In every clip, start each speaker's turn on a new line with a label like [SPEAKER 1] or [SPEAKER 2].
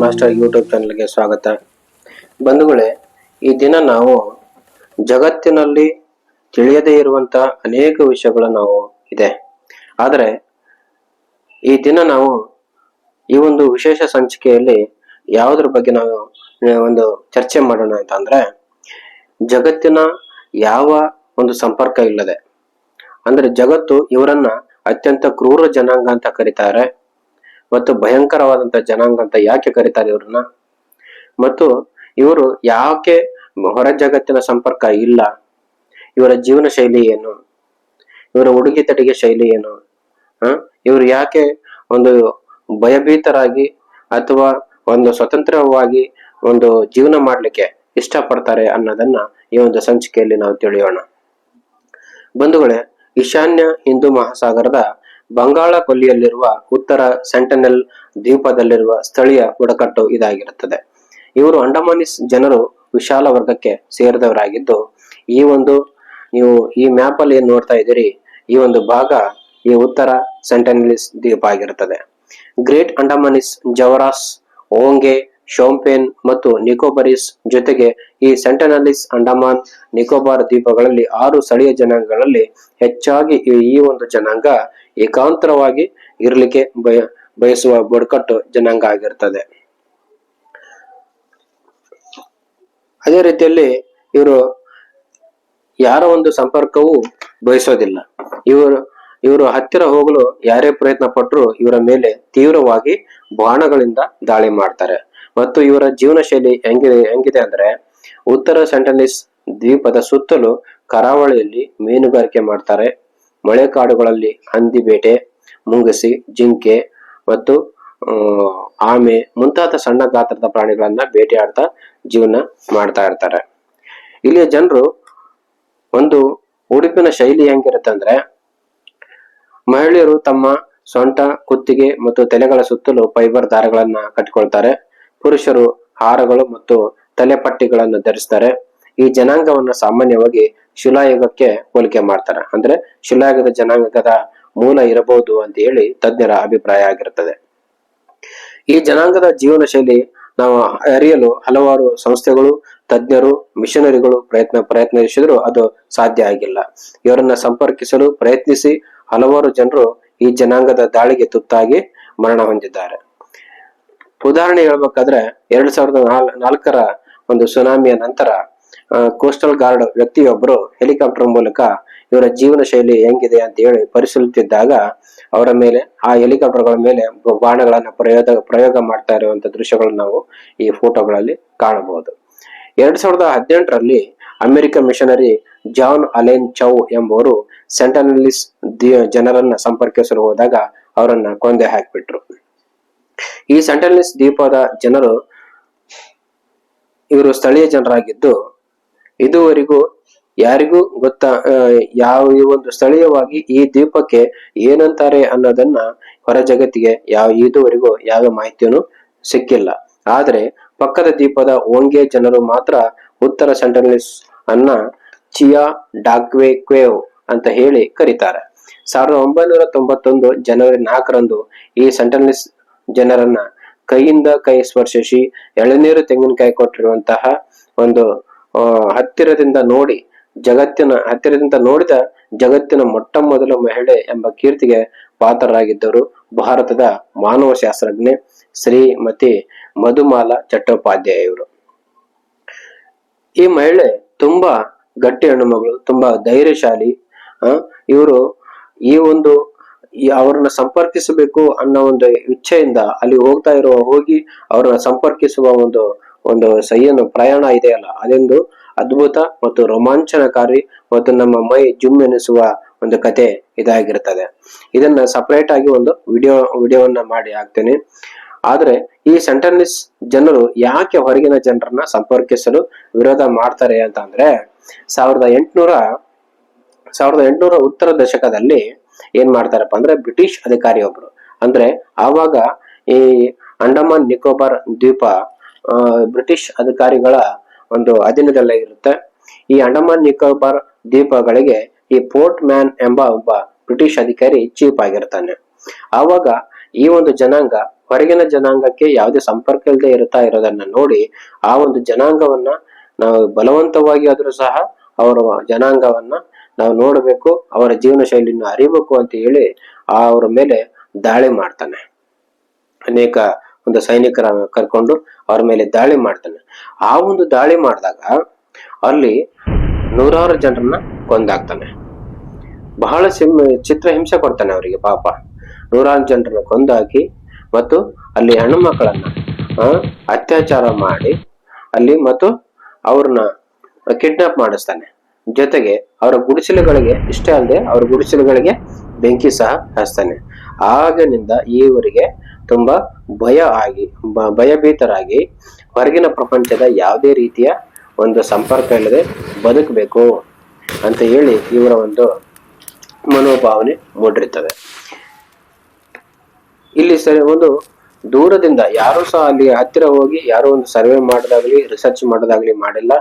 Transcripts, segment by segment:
[SPEAKER 1] Master YouTube ಚಾನಲ್ಗೆ ಸ್ವಾಗತ. ಬಂಧುಗಳೇ, ಈ ದಿನ ನಾವು ಜಗತ್ತಿನಲ್ಲಿ ತಿಳಿಯದೇ ಇರುವಂತಹ ಅನೇಕ ವಿಷಯಗಳು ನಾವು ಇದೆ. ಆದರೆ, ಈ ದಿನ ನಾವು ಈ ಒಂದು ವಿಶೇಷ ಸಂಚಿಕೆಯಲ್ಲಿ ಯಾವುದ್ರ ಬಗ್ಗೆ ನಾವು ಒಂದು ಚರ್ಚೆ ಮಾಡೋಣ ಅಂತಂದ್ರೆ, ಜಗತ್ತಿನ ಯಾವ ಒಂದು ಸಂಪರ್ಕ ಇಲ್ಲದೆ. ಅಂದ್ರೆ ಜಗತ್ತು ಇವರನ್ನ ಅತ್ಯಂತ ಕ್ರೂರ ಜನಾಂಗ ಅಂತ ಕರೀತಾರೆ. ಮತ್ತು ಭಯಂಕರವಾದಂತ ಜನಾಂಗ ಅಂತ ಯಾಕೆ ಕರೀತಾರೆ ಇವ್ರನ್ನ? ಮತ್ತು ಇವರು ಯಾಕೆ ಹೊರ ಜಗತ್ತಿನ ಸಂಪರ್ಕ ಇಲ್ಲ? ಇವರ ಜೀವನ ಶೈಲಿ ಏನು? ಇವರ ಉಡುಗೆ ತಡಿಗೆ ಶೈಲಿ ಏನು? ಇವರು ಯಾಕೆ ಒಂದು ಭಯಭೀತರಾಗಿ ಅಥವಾ ಒಂದು ಸ್ವತಂತ್ರವಾಗಿ ಒಂದು ಜೀವನ ಮಾಡ್ಲಿಕ್ಕೆ ಇಷ್ಟಪಡ್ತಾರೆ ಅನ್ನೋದನ್ನ ಈ ಒಂದು ಸಂಚಿಕೆಯಲ್ಲಿ ನಾವು ತಿಳಿಯೋಣ. ಬಂಧುಗಳೇ, ಈಶಾನ್ಯ ಹಿಂದೂ ಮಹಾಸಾಗರದ ಬಂಗಾಳ ಕೊಲ್ಲಿಯಲ್ಲಿರುವ ಉತ್ತರ ಸೆಂಟನೆಲ್ ದ್ವೀಪದಲ್ಲಿರುವ ಸ್ಥಳೀಯ ಬುಡಕಟ್ಟು ಇದಾಗಿರುತ್ತದೆ. ಇವರು ಅಂಡಮಾನಿಸ್ ಜನರು ವಿಶಾಲ ವರ್ಗಕ್ಕೆ ಸೇರಿದವರಾಗಿದ್ದು, ಈ ಒಂದು ನೀವು ಈ ಮ್ಯಾಪ್ ಅಲ್ಲಿ ಏನ್ ನೋಡ್ತಾ ಇದ್ದೀರಿ, ಈ ಒಂದು ಭಾಗ ಈ ಉತ್ತರ ಸೆಂಟನೆಲಿಸ್ ದ್ವೀಪ ಆಗಿರುತ್ತದೆ. ಗ್ರೇಟ್ ಅಂಡಮಾನಿಸ್ ಜವರಾಸ್ ಓಂಗೆ ಶೋಂಪೇನ್ ಮತ್ತು ನಿಕೋಬರಿಸ್ ಜೊತೆಗೆ ಈ ಸೆಂಟನಲಿಸ್ ಅಂಡಮಾನ್, ನಿಕೋಬಾರ್ ದ್ವೀಪಗಳಲ್ಲಿ ಆರು ಸ್ಥಳೀಯ ಜನಾಂಗಗಳಲ್ಲಿ ಹೆಚ್ಚಾಗಿ ಈ ಒಂದು ಜನಾಂಗ ಏಕಾಂತರವಾಗಿ ಇರಲಿಕ್ಕೆ ಬಯ, ಬಯಸುವ ಬುಡಕಟ್ಟು ಜನಾಂಗ ಆಗಿರ್ತದೆ. ಅದೇ ರೀತಿಯಲ್ಲಿ ಇವರು ಯಾರ ಒಂದು ಸಂಪರ್ಕವೂ ಬಯಸೋದಿಲ್ಲ. ಇವರು ಇವರು ಹತ್ತಿರ ಹೋಗಲು ಯಾರೇ ಪ್ರಯತ್ನ ಪಟ್ಟರು ಇವರ ಮೇಲೆ ತೀವ್ರವಾಗಿ ಬಾಣಗಳಿಂದ ದಾಳಿ ಮಾಡ್ತಾರೆ. ಮತ್ತು ಇವರ ಜೀವನ ಶೈಲಿ ಹೆಂಗಿದೆ ಹೆಂಗಿದೆ ಅಂದ್ರೆ ಉತ್ತರ ಸೆಂಟನಿಸ್ ದ್ವೀಪದ ಸುತ್ತಲೂ ಕರಾವಳಿಯಲ್ಲಿ ಮೀನುಗಾರಿಕೆ ಮಾಡ್ತಾರೆ. ಮಳೆಕಾಡುಗಳಲ್ಲಿ ಹಂದಿ ಬೇಟೆ, ಮುಂಗಸಿ, ಜಿಂಕೆ ಮತ್ತು ಆಮೆ ಮುಂತಾದ ಸಣ್ಣ ಗಾತ್ರದ ಪ್ರಾಣಿಗಳನ್ನ ಬೇಟೆಯಾಡ್ತಾ ಜೀವನ ಮಾಡ್ತಾ ಇರ್ತಾರೆ. ಇಲ್ಲಿಯ ಜನರು ಒಂದು ಉಡುಪಿನ ಶೈಲಿ ಹೆಂಗಿರುತ್ತೆ ಅಂದ್ರೆ ಮಹಿಳೆಯರು ತಮ್ಮ ಸೊಂಟ, ಕುತ್ತಿಗೆ ಮತ್ತು ತಲೆಗಳ ಸುತ್ತಲೂ ಫೈಬರ್ ದಾರಗಳನ್ನ ಕಟ್ಟಿಕೊಳ್ತಾರೆ. ಪುರುಷರು ಹಾರಗಳು ಮತ್ತು ತಲೆಪಟ್ಟಿಗಳನ್ನು ಧರಿಸ್ತಾರೆ. ಈ ಜನಾಂಗವನ್ನು ಸಾಮಾನ್ಯವಾಗಿ ಶಿಲಾಯುಗಕ್ಕೆ ಹೋಲಿಕೆ ಮಾಡ್ತಾರೆ. ಅಂದ್ರೆ ಶಿಲಾಯುಗದ ಜನಾಂಗದ ಮೂಲ ಇರಬಹುದು ಅಂತ ಹೇಳಿ ತಜ್ಞರ ಅಭಿಪ್ರಾಯ ಆಗಿರುತ್ತದೆ ಈ ಜನಾಂಗದ ಜೀವನ ಶೈಲಿ ನಾವು ಅರಿಯಲು ಹಲವಾರು ಸಂಸ್ಥೆಗಳು, ತಜ್ಞರು, ಮಿಷನರಿಗಳು ಪ್ರಯತ್ನ ಪ್ರಯತ್ನಿಸಿದ್ರು ಅದು ಸಾಧ್ಯ ಆಗಿಲ್ಲ. ಇವರನ್ನ ಸಂಪರ್ಕಿಸಲು ಪ್ರಯತ್ನಿಸಿ ಹಲವಾರು ಜನರು ಈ ಜನಾಂಗದ ದಾಳಿಗೆ ತುತ್ತಾಗಿ ಮರಣ ಹೊಂದಿದ್ದಾರೆ. ಉದಾಹರಣೆ ಹೇಳ್ಬೇಕಾದ್ರೆ ಎರಡ್ ಸಾವಿರದ ನಾಲ್, ನಾಲ್ಕರ ಒಂದು ಸುನಾಮಿಯ ನಂತರ ಕೋಸ್ಟಲ್ ಗಾರ್ಡ್ ವ್ಯಕ್ತಿಯೊಬ್ಬರು ಹೆಲಿಕಾಪ್ಟರ್ ಮೂಲಕ ಇವರ ಜೀವನ ಶೈಲಿ ಹೆಂಗಿದೆ ಅಂತ ಹೇಳಿ ಪರಿಶೀಲಿಸುತ್ತಿದ್ದಾಗ, ಅವರ ಮೇಲೆ, ಆ ಹೆಲಿಕಾಪ್ಟರ್ಗಳ ಮೇಲೆ ಬಾಣಗಳನ್ನ ಪ್ರಯೋಗ ಪ್ರಯೋಗ ಮಾಡ್ತಾ ಇರುವಂತ ದೃಶ್ಯಗಳನ್ನು ನಾವು ಈ ಫೋಟೋಗಳಲ್ಲಿ ಕಾಣಬಹುದು. ಎರಡ್ ಸಾವಿರದ ಹದಿನೆಂಟರಲ್ಲಿ America missionary John Allen Chau ಎಂಬುವರು ಸೆಂಟನಲಿಸ್ ಜನರನ್ನ ಸಂಪರ್ಕಿಸಲು ಹೋದಾಗ ಅವರನ್ನ ಕೊಂದೆ ಹಾಕಿಬಿಟ್ರು. ಈ ಸೆಂಟೆನ್ಸ್ ದ್ವೀಪದ ಜನರು ಇವರು ಸ್ಥಳೀಯ ಜನರಾಗಿದ್ದು, ಇದುವರೆಗೂ ಯಾರಿಗೂ ಗೊತ್ತಾ ಯಾವ ಈ ಒಂದು ಸ್ಥಳೀಯವಾಗಿ ಈ ದ್ವೀಪಕ್ಕೆ ಏನಂತಾರೆ ಅನ್ನೋದನ್ನ ಹೊರ ಜಗತ್ತಿಗೆ ಯಾವ, ಇದುವರೆಗೂ ಯಾವ ಮಾಹಿತಿಯನ್ನು ಸಿಕ್ಕಿಲ್ಲ. ಆದರೆ, ಪಕ್ಕದ ದ್ವೀಪದ ಓಂಗೆ ಜನರು ಮಾತ್ರ ಉತ್ತರ ಸೆಂಟರ್ಲಿಸ್ ಅನ್ನ ಚಿಯಾ ಡಾಕ್ವೆ ಕ್ವೇವ್ ಅಂತ ಹೇಳಿ ಕರೀತಾರೆ. ಸಾವಿರದ ಒಂಬೈನೂರ ತೊಂಬತ್ತೊಂದು ಜನವರಿ ನಾಲ್ಕರಂದು ಈ ಸೆಂಟನಲಿಸ್ ಜನರನ್ನ ಕೈಯಿಂದ ಕೈ ಸ್ಪರ್ಶಿಸಿ ಎಳನೀರು ತೆಂಗಿನಕಾಯಿ ಕೊಟ್ಟಿರುವಂತಹ ಒಂದು ಹತ್ತಿರದಿಂದ ನೋಡಿ ಜಗತ್ತಿನ, ಹತ್ತಿರದಿಂದ ನೋಡಿದ ಜಗತ್ತಿನ ಮೊಟ್ಟ ಮೊದಲ ಮಹಿಳೆ ಎಂಬ ಕೀರ್ತಿಗೆ ಪಾತ್ರರಾಗಿದ್ದರು ಭಾರತದ ಮಾನವ ಶಾಸ್ತ್ರಜ್ಞೆ ಶ್ರೀಮತಿ ಮಧುಮಾಲ ಚಟ್ಟೋಪಾಧ್ಯಾಯ ಇವರು ಈ ಮಹಿಳೆ ತುಂಬಾ ಗಟ್ಟಿ ಹೆಣ್ಣುಮಗಳು, ತುಂಬಾ ಧೈರ್ಯಶಾಲಿ ಇವರು ಈ ಒಂದು ಅವರನ್ನ ಸಂಪರ್ಕಿಸಬೇಕು ಅನ್ನೋ ಒಂದು ಇಚ್ಛೆಯಿಂದ ಅಲ್ಲಿ ಹೋಗ್ತಾ ಇರುವ ಹೋಗಿ ಅವ್ರನ್ನ ಸಂಪರ್ಕಿಸುವ ಒಂದು ಒಂದು ಸೈಯನ್ನು ಪ್ರಯಾಣ ಇದೆಯಲ್ಲ, ಅದೊಂದು ಅದ್ಭುತ ಮತ್ತು ರೋಮಾಂಚನಕಾರಿ ಮತ್ತು ನಮ್ಮ ಮೈ ಜುಮ್ ಎನಿಸುವ ಒಂದು ಕತೆ ಇದಾಗಿರ್ತದೆ. ಇದನ್ನ ಸಪರೇಟ್ ಆಗಿ ಒಂದು ವಿಡಿಯೋ, ವಿಡಿಯೋವನ್ನ ಮಾಡಿ ಹಾಕ್ತೇನೆ. ಆದ್ರೆ ಈ ಸೆಂಟರ್ನಿಸ್ ಜನರು ಯಾಕೆ ಹೊರಗಿನ ಜನರನ್ನ ಸಂಪರ್ಕಿಸಲು ವಿರೋಧ ಮಾಡ್ತಾರೆ ಅಂತ ಅಂದ್ರೆ ಸಾವಿರದ ಎಂಟುನೂರ ಸಾವಿರದ ಎಂಟುನೂರ ಉತ್ತರ ದಶಕದಲ್ಲಿ ಏನ್ ಮಾಡ್ತಾರಪ್ಪ ಅಂದ್ರೆ ಬ್ರಿಟಿಷ್ ಅಧಿಕಾರಿ ಒಬ್ರು ಅಂದ್ರೆ ಆವಾಗ ಈ ಅಂಡಮಾನ್ ನಿಕೋಬಾರ್ ದ್ವೀಪ ಬ್ರಿಟಿಷ್ ಅಧಿಕಾರಿಗಳ ಒಂದು ಅಧೀನದಲ್ಲೇ ಇರುತ್ತೆ. ಈ ಅಂಡಮಾನ್ ನಿಕೋಬಾರ್ ದ್ವೀಪಗಳಿಗೆ ಈ ಪೋರ್ಟ್ ಮ್ಯಾನ್ ಎಂಬ ಒಬ್ಬ ಬ್ರಿಟಿಷ್ ಅಧಿಕಾರಿ ಚೀಫ್ ಆಗಿರ್ತಾನೆ. ಆವಾಗ ಈ ಒಂದು ಜನಾಂಗ, ಹೊರಗಿನ ಜನಾಂಗಕ್ಕೆ ಯಾವುದೇ ಸಂಪರ್ಕ ಇಲ್ಲದೆ ಇರುತ್ತಾ ಇರೋದನ್ನ ನೋಡಿ ಆ ಒಂದು ಜನಾಂಗವನ್ನ ನಾವು ಬಲವಂತವಾಗಿ ಆದ್ರೂ ಸಹ, ಅವರ ಜನಾಂಗವನ್ನ ನಾವು ನೋಡಬೇಕು, ಅವರ ಜೀವನ ಶೈಲಿಯನ್ನು ಅರಿಬೇಕು ಅಂತ ಹೇಳಿ ಆ ಅವರ ಮೇಲೆ ದಾಳಿ ಮಾಡ್ತಾನೆ. ಅನೇಕ ಒಂದು ಸೈನಿಕರ ಕರ್ಕೊಂಡು ಅವ್ರ ಮೇಲೆ ದಾಳಿ ಮಾಡ್ತಾನೆ. ಆ ಒಂದು ದಾಳಿ ಮಾಡಿದಾಗ ಅಲ್ಲಿ ನೂರಾರು ಜನರನ್ನ ಕೊಂದಾಕ್ತಾನೆ. ಬಹಳ ಸಿಮ್ ಚಿತ್ರ ಹಿಂಸೆ ಕೊಡ್ತಾನೆ ಅವರಿಗೆ ಪಾಪ. ನೂರಾರು ಜನರನ್ನ ಕೊಂದಾಕಿ ಮತ್ತು ಅಲ್ಲಿ ಹೆಣ್ಣು ಮಕ್ಕಳನ್ನ ಅತ್ಯಾಚಾರ ಮಾಡಿ ಅಲ್ಲಿ ಮತ್ತು ಅವ್ರನ್ನ ಕಿಡ್ನಾಪ್ ಮಾಡಿಸ್ತಾನೆ. ಜೊತೆಗೆ ಅವರ ಗುಡಿಸಲುಗಳಿಗೆ, ಇಷ್ಟೇ ಅಲ್ಲದೆ ಅವರ ಗುಡಿಸಲುಗಳಿಗೆ ಬೆಂಕಿ ಸಹ ಹಚ್ತಾನೆ ಆಗಿನಿಂದ ಈವರಿಗೆ ತುಂಬಾ ಭಯ ಆಗಿ ಭಯಭೀತರಾಗಿ ಹೊರಗಿನ ಪ್ರಪಂಚದ ಯಾವುದೇ ರೀತಿಯ ಒಂದು ಸಂಪರ್ಕ ಇಲ್ಲದೆ ಬದುಕಬೇಕು ಅಂತ ಹೇಳಿ ಇವರ ಒಂದು ಮನೋಭಾವನೆ ಮೂಡಿರ್ತದೆ ಇಲ್ಲಿ ಸರಿ, ಒಂದು ದೂರದಿಂದ ಯಾರು ಸಹ ಅಲ್ಲಿ ಹತ್ತಿರ ಹೋಗಿ ಯಾರೋ ಒಂದು ಸರ್ವೆ ಮಾಡೋದಾಗ್ಲಿ ರಿಸರ್ಚ್ ಮಾಡೋದಾಗ್ಲಿ ಮಾಡಿಲ್ಲ.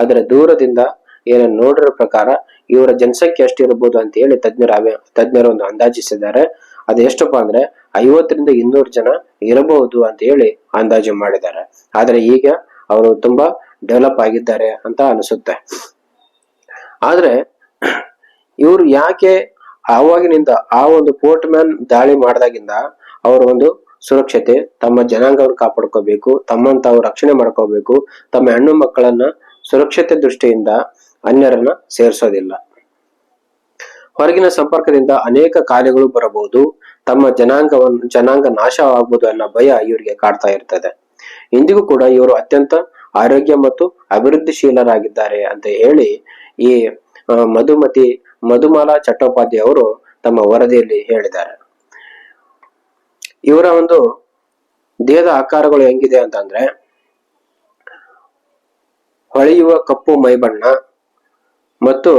[SPEAKER 1] ಆದರೆ ದೂರದಿಂದ ಏನ ನೋಡಿರೋ ಪ್ರಕಾರ ಇವರ ಜನಸಂಖ್ಯೆ ಎಷ್ಟಿರಬಹುದು ಅಂತ ಹೇಳಿ ತಜ್ಞರ ತಜ್ಞರು ಒಂದು ಅಂದಾಜಿಸಿದ್ದಾರೆ. ಅದು ಎಷ್ಟಪ್ಪ ಅಂದ್ರೆ ಐವತ್ತರಿಂದ ಇನ್ನೂರು ಜನ ಇರಬಹುದು ಅಂತ ಹೇಳಿ ಅಂದಾಜು ಮಾಡಿದ್ದಾರೆ. ಆದ್ರೆ ಈಗ ಅವರು ತುಂಬಾ ಡೆವಲಪ್ ಆಗಿದ್ದಾರೆ ಅಂತ ಅನಿಸುತ್ತೆ. ಆದ್ರೆ ಇವರು ಯಾಕೆ ಆವಾಗಿನಿಂದ ಆ ಒಂದು ಪೋರ್ಟ್ ಮ್ಯಾನ್ ದಾಳಿ ಮಾಡಿದಾಗಿಂದ ಅವರ ಒಂದು ಸುರಕ್ಷತೆ, ತಮ್ಮ ಜನಾಂಗವನ್ನು ಕಾಪಾಡ್ಕೋಬೇಕು ತಮ್ಮನ್ನು ತಾವು ರಕ್ಷಣೆ ಮಾಡ್ಕೋಬೇಕು, ತಮ್ಮ ಹೆಣ್ಣು ಮಕ್ಕಳನ್ನ ಸುರಕ್ಷತೆ ದೃಷ್ಟಿಯಿಂದ ಅನ್ಯರನ್ನ ಸೇರಿಸೋದಿಲ್ಲ. ಹೊರಗಿನ ಸಂಪರ್ಕದಿಂದ ಅನೇಕ ಕಾಯಿಲೆಗಳು ಬರಬಹುದು. ತಮ್ಮ ಜನಾಂಗವನ್ನು ಜನಾಂಗ ನಾಶವಾಗಬಹುದು ಅನ್ನೋ ಭಯ ಇವರಿಗೆ ಕಾಡ್ತಾ ಇರ್ತದೆ. ಇಂದಿಗೂ ಕೂಡ ಇವರು ಅತ್ಯಂತ ಆರೋಗ್ಯ ಮತ್ತು ಅಭಿವೃದ್ಧಿಶೀಲರಾಗಿದ್ದಾರೆ ಅಂತ ಹೇಳಿ ಈ ಮಧುಮತಿ, ಮಧುಮಾಲಾ ಚಟ್ಟೋಪಾಧ್ಯಾಯ ಅವರು ತಮ್ಮ ವರದಿಯಲ್ಲಿ ಹೇಳಿದ್ದಾರೆ. ಇವರ ಒಂದು ದೇಹದ ಆಕಾರಗಳು ಹೆಂಗಿದೆ ಅಂತಂದ್ರೆ, ಹೊಳೆಯುವ ಕಪ್ಪು ಮೈಬಣ್ಣ ಮತ್ತು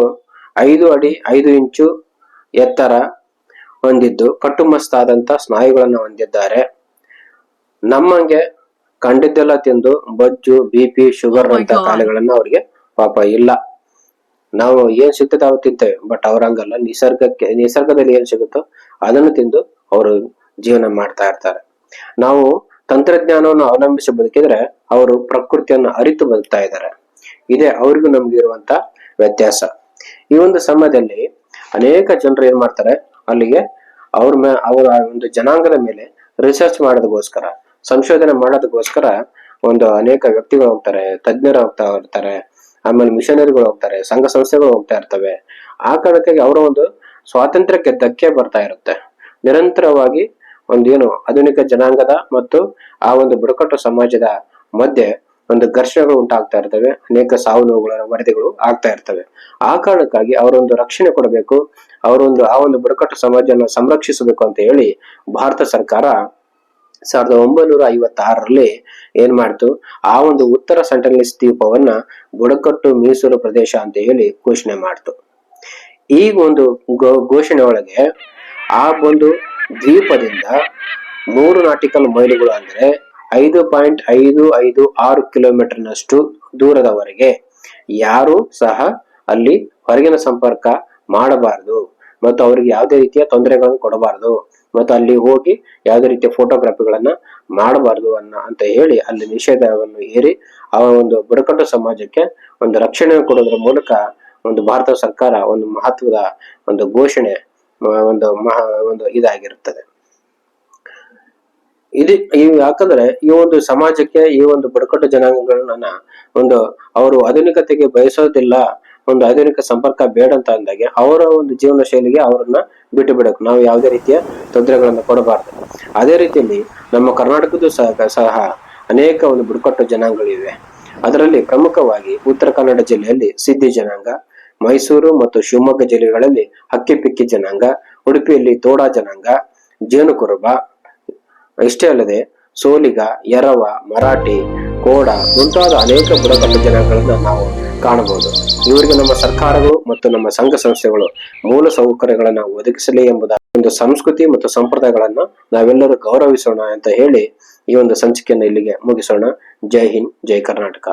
[SPEAKER 1] ಐದು ಅಡಿ ಐದು ಇಂಚು ಎತ್ತರ ಹೊಂದಿದ್ದು ಕಟ್ಟುಮಸ್ತಾದಂತ ಸ್ನಾಯುಗಳನ್ನು ಹೊಂದಿದ್ದಾರೆ. ನಮ್ಮಂಗೆ ಕಂಡಿದ್ದೆಲ್ಲ ತಿಂದು ಬಜ್ಜು ಬಿ ಪಿ ಶುಗರ್
[SPEAKER 2] Oh
[SPEAKER 1] ಅಂತ
[SPEAKER 2] ಕಾಲಗಳನ್ನ
[SPEAKER 1] ಕಾಯಿಲೆಗಳನ್ನ ಅವ್ರಿಗೆ ಪಾಪ ಇಲ್ಲ. ನಾವು ಏನ್ ಸಿಗ್ತದೆ ಅವು ತಿಂತೇವೆ ಬಟ್ ಅವ್ರಂಗಲ್ಲ. ನಿಸರ್ಗಕ್ಕೆ ನಿಸರ್ಗದಲ್ಲಿ ಏನ್ ಸಿಗುತ್ತೋ ಅದನ್ನು ತಿಂದು ಅವರು ಜೀವನ ಮಾಡ್ತಾ ಇರ್ತಾರೆ. ನಾವು ತಂತ್ರಜ್ಞಾನವನ್ನು ಅವಲಂಬಿಸಿ ಬದುಕಿದ್ರೆ ಅವರು ಪ್ರಕೃತಿಯನ್ನು ಅರಿತು ಬದುಕ್ತಾ ಇದ್ದಾರೆ. ಇದೇ ಅವ್ರಿಗೂ ನಮ್ಗೆ ಇರುವಂತ ವ್ಯತ್ಯಾಸ. ಈ ಒಂದು ಸಮಯದಲ್ಲಿ ಅನೇಕ ಜನರು ಏನ್ ಮಾಡ್ತಾರೆ? ಅಲ್ಲಿಗೆ ಅವ್ರ ಅವರ ಒಂದು ಜನಾಂಗದ ಮೇಲೆ ರಿಸರ್ಚ್ ಮಾಡೋದಕ್ಕೋಸ್ಕರ, ಸಂಶೋಧನೆ ಮಾಡೋದಕ್ಕೋಸ್ಕರ ಒಂದು ಅನೇಕ ವ್ಯಕ್ತಿಗಳು ಹೋಗ್ತಾರೆ, ತಜ್ಞರು ಹೋಗ್ತಾ ಇರ್ತಾರೆ, ಆಮೇಲೆ ಮಿಷನರಿಗಳು ಹೋಗ್ತಾರೆ, ಸಂಘ ಸಂಸ್ಥೆಗಳು ಹೋಗ್ತಾ ಇರ್ತವೆ. ಆ ಕಾರಣಕ್ಕೆ ಅವರ ಒಂದು ಸ್ವಾತಂತ್ರ್ಯಕ್ಕೆ ಧಕ್ಕೆ ಬರ್ತಾ ಇರುತ್ತೆ. ನಿರಂತರವಾಗಿ ಒಂದೇನು ಆಧುನಿಕ ಜನಾಂಗದ ಮತ್ತು ಆ ಒಂದು ಬುಡಕಟ್ಟು ಸಮಾಜದ ಮಧ್ಯೆ ಒಂದು ಘರ್ಷಣೆಗಳು ಉಂಟಾಗ್ತಾ ಇರ್ತವೆ, ಅನೇಕ ಸಾವು ನೋವುಗಳ ವರದಿಗಳು ಆಗ್ತಾ ಇರ್ತವೆ. ಆ ಕಾರಣಕ್ಕಾಗಿ ಅವರೊಂದು ರಕ್ಷಣೆ ಕೊಡಬೇಕು, ಅವರೊಂದು, ಆ ಒಂದು ಬುಡಕಟ್ಟು ಸಮಾಜವನ್ನು ಸಂರಕ್ಷಿಸಬೇಕು ಅಂತ ಹೇಳಿ ಭಾರತ ಸರ್ಕಾರ ಸಾವಿರದ ಒಂಬೈನೂರ ಐವತ್ತಾರರಲ್ಲಿ ಏನ್ ಮಾಡ್ತು? ಆ ಒಂದು ಉತ್ತರ ಸೆಂಟ್ರಲಿಸ್ ದ್ವೀಪವನ್ನ ಬುಡಕಟ್ಟು ಮೀಸಲು ಪ್ರದೇಶ ಅಂತ ಹೇಳಿ ಘೋಷಣೆ ಮಾಡ್ತು. ಈ ಒಂದು ಘೋ- ಘೋಷಣೆ ಒಳಗೆ ಆ ಒಂದು ದ್ವೀಪದಿಂದ ಮೂರು ನಾಟಿಕಲ್ ಮೈಲುಗಳು ಅಂದ್ರೆ ಐದು ಪಾಯಿಂಟ್ ಐದು ಐದು ಆರು ಕಿಲೋಮೀಟರ್ನಷ್ಟು ದೂರದವರೆಗೆ. ಯಾರು ಸಹ ಅಲ್ಲಿ ಹೊರಗಿನ ಸಂಪರ್ಕ ಮಾಡಬಾರದು ಮತ್ತು ಅವರಿಗೆ ಯಾವುದೇ ರೀತಿಯ ತೊಂದರೆಗಳನ್ನು ಕೊಡಬಾರದು ಮತ್ತು ಅಲ್ಲಿ ಹೋಗಿ ಯಾವುದೇ ರೀತಿಯ ಫೋಟೋಗ್ರಾಫಿಗಳನ್ನು ಮಾಡಬಾರದು ಅನ್ನ ಅಂತ ಹೇಳಿ ಅಲ್ಲಿ ನಿಷೇಧವನ್ನು ಹೇರಿ ಆ ಒಂದು ಬುಡಕಟ್ಟು ಸಮಾಜಕ್ಕೆ ಒಂದು ರಕ್ಷಣೆ ಕೊಡೋದ್ರ ಮೂಲಕ ಒಂದು ಭಾರತ ಸರ್ಕಾರ ಒಂದು ಮಹತ್ವದ ಒಂದು ಘೋಷಣೆ ಒಂದು ಮಹಾ, ಒಂದು ಇದಾಗಿರುತ್ತದೆ. ಇದು ಯಾಕಂದ್ರೆ ಈ ಒಂದು ಸಮಾಜಕ್ಕೆ ಈ ಒಂದು ಬುಡಕಟ್ಟು ಜನಾಂಗಗಳನ್ನ ಒಂದು ಅವರು ಆಧುನಿಕತೆಗೆ ಬಯಸೋದಿಲ್ಲ, ಒಂದು ಆಧುನಿಕ ಸಂಪರ್ಕ ಬೇಡ ಅಂತ ಅಂದಾಗೆ ಅವರ ಒಂದು ಜೀವನ ಶೈಲಿಗೆ ಅವರನ್ನ ಬಿಟ್ಟು ಬಿಡಬೇಕು ನಾವು ಯಾವುದೇ ರೀತಿಯ ತೊಂದರೆಗಳನ್ನ ಕೊಡಬಾರ್ದು. ಅದೇ ರೀತಿಯಲ್ಲಿ ನಮ್ಮ ಕರ್ನಾಟಕದ್ದು ಸಹ ಅನೇಕ ಒಂದು ಬುಡಕಟ್ಟು ಜನಾಂಗಗಳಿವೆ. ಅದರಲ್ಲಿ ಪ್ರಮುಖವಾಗಿ ಉತ್ತರ ಕನ್ನಡ ಜಿಲ್ಲೆಯಲ್ಲಿ ಸಿದ್ಧಿ ಜನಾಂಗ, ಮೈಸೂರು ಮತ್ತು ಶಿವಮೊಗ್ಗ ಜಿಲ್ಲೆಗಳಲ್ಲಿ ಹಕ್ಕಿಪಿಕ್ಕಿ ಜನಾಂಗ, ಉಡುಪಿಯಲ್ಲಿ ತೋಡಾ ಜನಾಂಗ ಜೇನು ಕುರುಬ ಇಷ್ಟೇ ಅಲ್ಲದೆ ಸೋಲಿಗ, ಎರವ, ಮರಾಠಿ, ಕೋಡ ಮುಂತಾದ ಅನೇಕ ಬುಡಕಟ್ಟು ಜನಾಂಗಗಳನ್ನ ನಾವು ಕಾಣಬಹುದು. ಇವರಿಗೆ ನಮ್ಮ ಸರ್ಕಾರಗಳು ಮತ್ತು ನಮ್ಮ ಸಂಘ ಸಂಸ್ಥೆಗಳು ಮೂಲ ಸೌಕರ್ಯಗಳನ್ನ ಒದಗಿಸಲಿ ಎಂಬುದ ಒಂದು ಸಂಸ್ಕೃತಿ ಮತ್ತು ಸಂಪ್ರದಾಯಗಳನ್ನ ನಾವೆಲ್ಲರೂ ಗೌರವಿಸೋಣ ಅಂತ ಹೇಳಿ ಈ ಒಂದು ಸಂಚಿಕೆಯನ್ನು ಇಲ್ಲಿಗೆ ಮುಗಿಸೋಣ. ಜೈ ಹಿಂದ್, ಜೈ ಕರ್ನಾಟಕ.